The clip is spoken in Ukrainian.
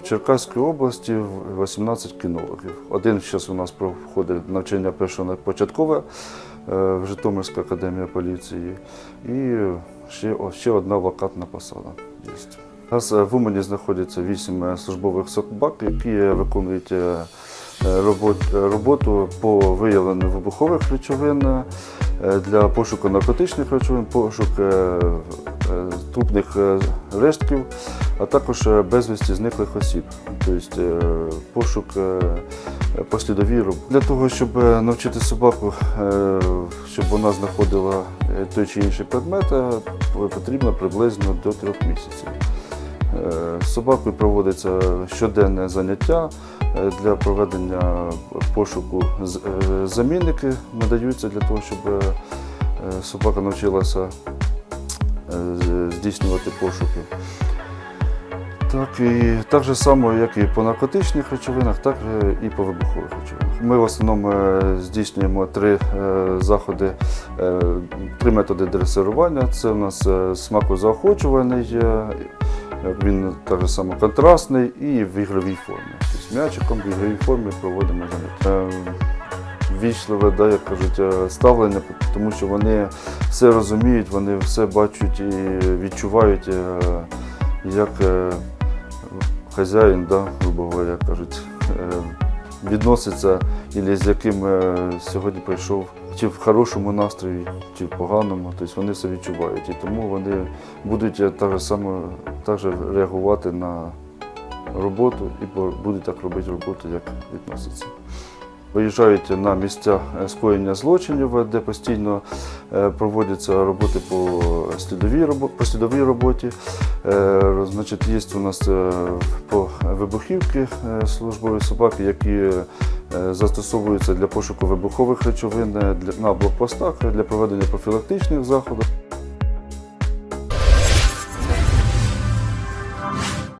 В Черкаській області 18 кінологів. Один зараз у нас проходить навчання першого початкове е, в Житомирська академія поліції. І ще, ще одна вакантна посада є. У нас е, в Умані знаходиться 8 службових собак, які виконують е, робот- е, роботу по виявленню вибухових речовин е, для пошуку наркотичних речовин, пошук е, е, трупних е, рештків, а також е, безвісті зниклих осіб, тобто е, пошук е, послідові роботи. Для того, щоб навчити собаку, щоб вона знаходила той чи інший предмет, потрібно приблизно до трьох місяців. З собакою проводиться щоденне заняття для проведення пошуку. Замінники надаються для того, щоб собака навчилася здійснювати пошуки. Так, і так же само, як і по наркотичних речовинах, так і по вибухових речовинах. Ми в основному е, здійснюємо три е, заходи, е, три методи дресирування. Це у нас смакозаохочувальний, е, він так же само контрастний і в ігровій формі. Тобто м'ячиком в ігровій формі проводимо заняття. Вічливе, да, як кажуть, ставлення, тому що вони все розуміють, вони все бачать і відчувають, як хазяїн, да, грубо говоря, кажуть, е, відноситься, і з яким е, сьогодні прийшов, чи в хорошому настрої, чи в поганому. Тобто вони все відчувають. І тому вони будуть е, так само так же реагувати на роботу і будуть так робити роботу, як відноситься. Виїжджають на місця е, скоєння злочинів, е, де постійно е, проводяться роботи по слідовій, робо- по слідовій роботі. Значить, є у нас по вибухівки службові собаки, які застосовуються для пошуку вибухових речовин для- на блокпостах для проведення профілактичних заходів.